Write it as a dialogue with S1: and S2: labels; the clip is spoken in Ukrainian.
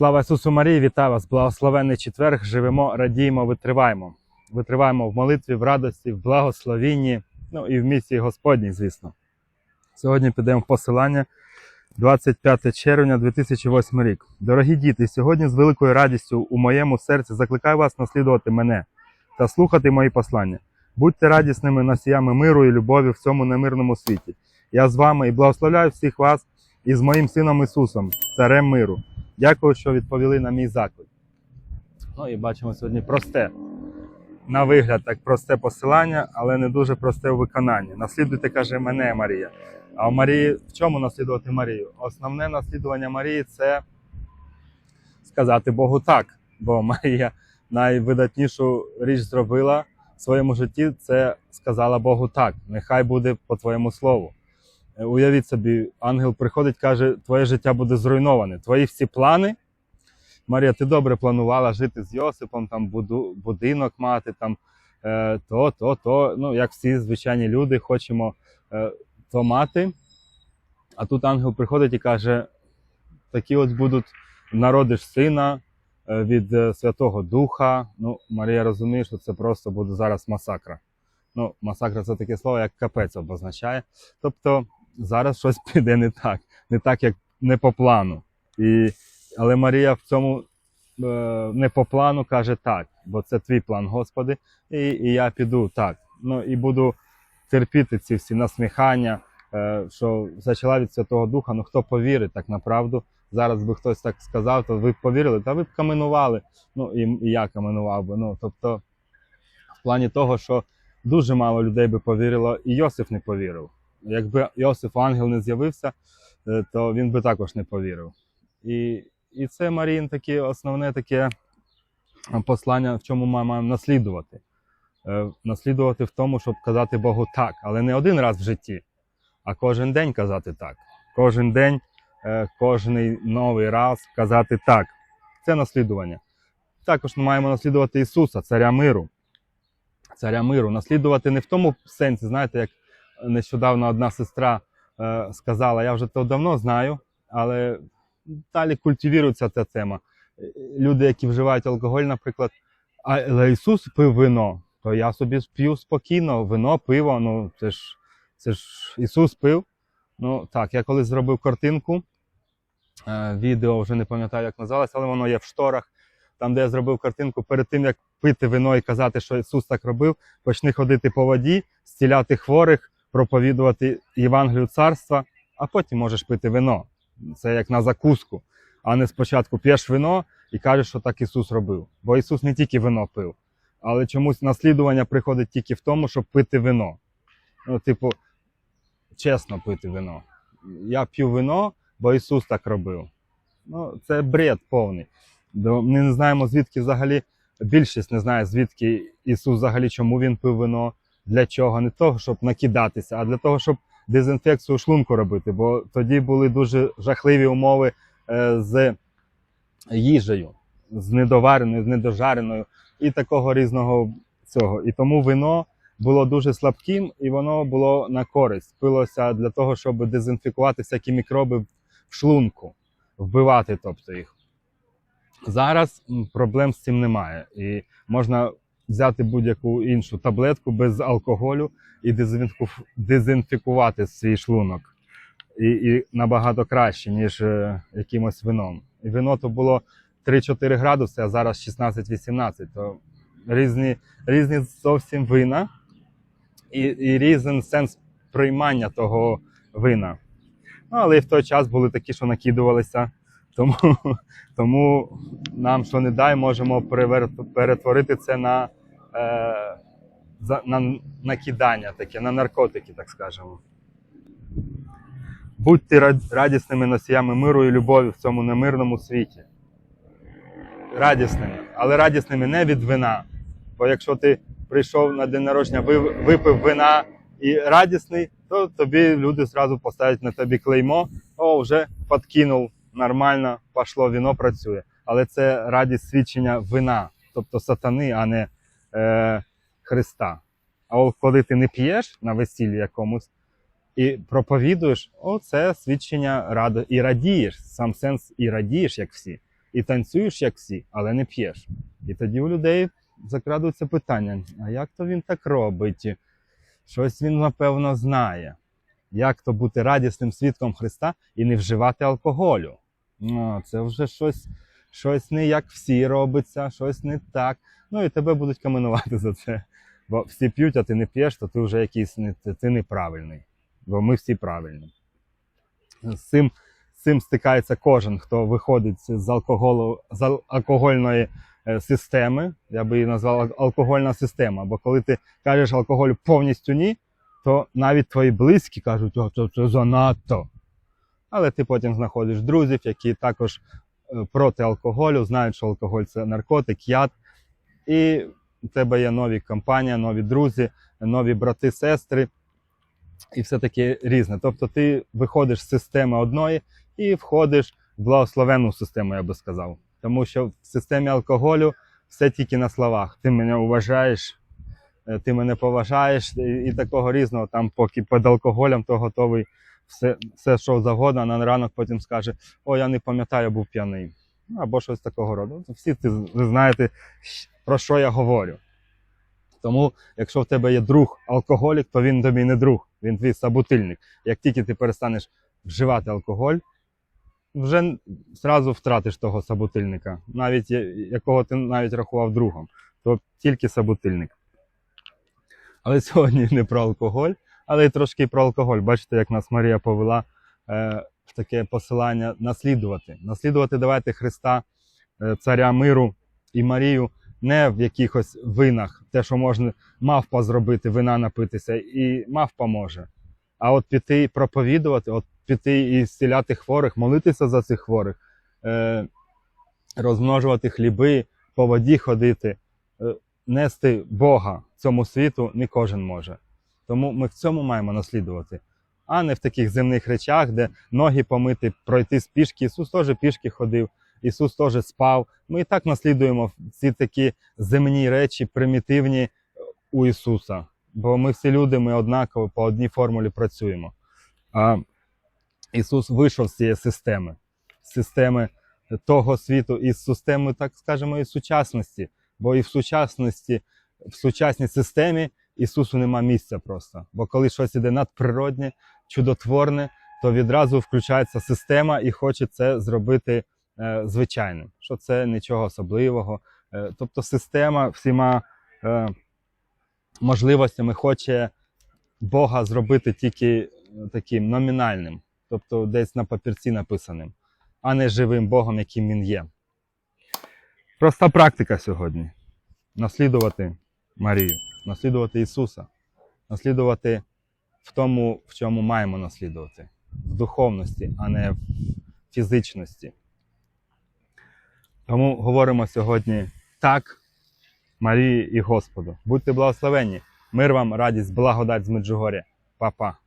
S1: Слава Ісусу Марії, вітаю вас! Благословенний четверг. Живемо, радіємо, витриваємо. Витриваємо в молитві, в радості, в благословінні, ну і в місії Господній, звісно. Сьогодні підемо в посилання 25 червня 2008 рік. Дорогі діти, сьогодні з великою радістю у моєму серці закликаю вас наслідувати мене та слухати мої послання. Будьте радісними носіями миру і любові в цьому немирному світі. Я з вами і благословляю всіх вас і з моїм сином Ісусом, царем миру. Дякую, що відповіли на мій заклик. Ну і бачимо сьогодні просте. На вигляд так просте посилання, але не дуже просте у виконанні. Наслідуйте, каже мене Марія. А у Марії в чому наслідувати Марію? Основне наслідування Марії це сказати Богу так. Бо Марія найвидатнішу річ зробила в своєму житті. Це сказала Богу так. Нехай буде по твоєму слову. Е, Уявіть собі, ангел приходить, каже, твоє життя буде зруйноване. Твої всі плани. Марія, ти добре планувала жити з Йосипом, там буду, будинок мати, там е, то, то, то. Ну, як всі звичайні люди, хочемо е, то мати. А тут ангел приходить і каже: такі от будуть народиш сина від Святого Духа. Ну, Марія розуміє, що це просто буде зараз масакра. Ну, масакра це таке слово, як капець обозначає. Тобто зараз щось піде не так, не так, як не по плану. І, але Марія в цьому е, не по плану каже так, бо це твій план, Господи, і, і я піду так. Ну і буду терпіти ці всі насміхання, е, що зачала від Святого Духа. Ну хто повірить так направду? Зараз би хтось так сказав, то ви б повірили, та ви б каменували. Ну і, і я каменував би. Ну тобто, в плані того, що дуже мало людей би повірило, і Йосиф не повірив. Якби Йосиф ангел не з'явився, е, то він би також не повірив. І, і це Маріїн таке основне таке послання, в чому ми маємо наслідувати. Е, Наслідувати в тому, щоб казати Богу так, але не один раз в житті, а кожен день казати так. Кожен день, е, кожний новий раз казати так. Це наслідування. Також ми маємо наслідувати Ісуса, Царя миру. Царя миру. Наслідувати не в тому сенсі, знаєте, як нещодавно одна сестра е, сказала, я вже то давно знаю, але далі культивірується ця тема. Люди, які вживають алкоголь, наприклад, але Ісус пив вино, то я собі п'ю спокійно, вино, пиво, ну це ж, це ж Ісус пив. Ну так, я колись зробив картинку, е, відео вже не пам'ятаю, як називалось, але воно є в шторах. Там, де я зробив картинку, перед тим як пити вино і казати, що Ісус так робив, почни ходити по воді, зціляти хворих, проповідувати Євангелію царства, а потім можеш пити вино. Це як на закуску, а не спочатку п'єш вино і кажеш, що так Ісус робив. Бо Ісус не тільки вино пив, але чомусь наслідування приходить тільки в тому, щоб пити вино. Ну, типу, чесно пити вино. Я п'ю вино, бо Ісус так робив. Ну, це бред повний. Ми не знаємо, звідки взагалі більшість не знає, звідки Ісус взагалі чому він пив вино, для чого. Не того, щоб накидатися, а для того, щоб дезінфекцію шлунку робити. Бо тоді були дуже жахливі умови е, з їжею, з недовареною, з недожареною і такого різного цього. І тому вино було дуже слабким, і воно було на користь. Пилося для того, щоб дезінфікувати всякі мікроби в шлунку, вбивати, тобто їх. Зараз проблем з цим немає. І можна взяти будь-яку іншу таблетку без алкоголю і дезінфіку- дезінфікувати свій шлунок. І, і набагато краще, ніж е, якимось вином. І вино то було 3-4 градуси, а зараз 16-18. То різні, різні зовсім вина і, і різний сенс приймання того вина. Ну, але і в той час були такі, що накидувалися. Тому, тому нам, що не дай, можемо перетворити це на, е, за- на накидання таке, на наркотики, так скажемо. Будьте рад- радісними носіями миру і любові в цьому немирному світі. Радісними, але радісними не від вина. Бо якщо ти прийшов на день народження, випив вина і радісний, то тобі люди зразу поставлять на тобі клеймо, о, вже подкинув, нормально, пішло, віно працює. Але це радість свідчення вина, тобто сатани, а не е, Христа. А коли ти не п'єш на весіллі якомусь і проповідуєш, о, це свідчення радо і радієш. Сам сенс і радієш, як всі. і танцюєш, як всі, але не п'єш. І тоді у людей закрадуться питання: а як то він так робить? Щось він, напевно, знає. Як то бути радісним свідком Христа і не вживати алкоголю? Ну, це вже щось, щось не як всі робиться, щось не так. Ну і тебе будуть каменувати за це. Бо всі п'ють, а ти не п'єш, то ти вже якийсь не, ти, неправильний. Бо ми всі правильні. З цим, з цим стикається кожен, хто виходить з алкоголу, з алкогольної е, системи. Я би її назвав алкогольна система. Бо коли ти кажеш алкоголю повністю ні, то навіть твої близькі кажуть, о, це, занадто. Але ти потім знаходиш друзів, які також проти алкоголю, знають, що алкоголь це наркотик, яд. І у тебе є нові компанії, нові друзі, нові брати, сестри, і все таке різне. Тобто ти виходиш з системи одної і входиш в благословенну систему, я би сказав. Тому що в системі алкоголю все тільки на словах. Ти мене вважаєш, е, ти мене поважаєш, і такого різного. Там, поки під алкоголем, то готовий все, все що завгодно, а на ранок потім скаже: О, я не пам'ятаю, був п'яний. Ну, або щось такого роду. Ну, Всі ви знаєте, про що я говорю. Тому, якщо в тебе є друг алкоголік, то він тобі не друг, він твій собутильник. Як тільки ти перестанеш вживати алкоголь, вже зразу втратиш того собутильника, навіть якого ти навіть рахував другом, то тільки собутильник. Але сьогодні не про алкоголь, але й трошки про алкоголь. Бачите, як нас Марія повела е, в таке посилання наслідувати. Наслідувати давайте Христа, е, Царя миру і Марію не в якихось винах, те, що можна мавпа зробити, вина напитися, і мавпа може. А от піти проповідувати, от піти і зціляти хворих, молитися за цих хворих, е, розмножувати хліби, по воді ходити, е, нести Бога цьому світу не кожен може. Тому ми в цьому маємо наслідувати, а не в таких земних речах, де ноги помити, пройти з пішки. Ісус теж пішки ходив, Ісус теж спав. Ми і так наслідуємо ці такі земні речі, примітивні у Ісуса. Бо ми всі люди, ми однаково по одній формулі працюємо. А Ісус вийшов з цієї системи, з системи того світу, і з системи, так скажемо, і сучасності. Бо і в сучасності, в сучасній системі Ісусу нема місця просто. Бо коли щось іде надприродне, чудотворне, то відразу включається система і хоче це зробити е, звичайним. Що це нічого особливого. Е, тобто система всіма е, можливостями хоче Бога зробити тільки е, таким номінальним, тобто десь на папірці написаним, а не живим Богом, яким він є. Проста практика сьогодні. Наслідувати Марію, наслідувати Ісуса, наслідувати в тому, в чому маємо наслідувати, в духовності, а не в фізичності. Тому говоримо сьогодні так Марії і Господу. Будьте благословенні. Мир вам, радість, благодать з Меджугоря. Па-па.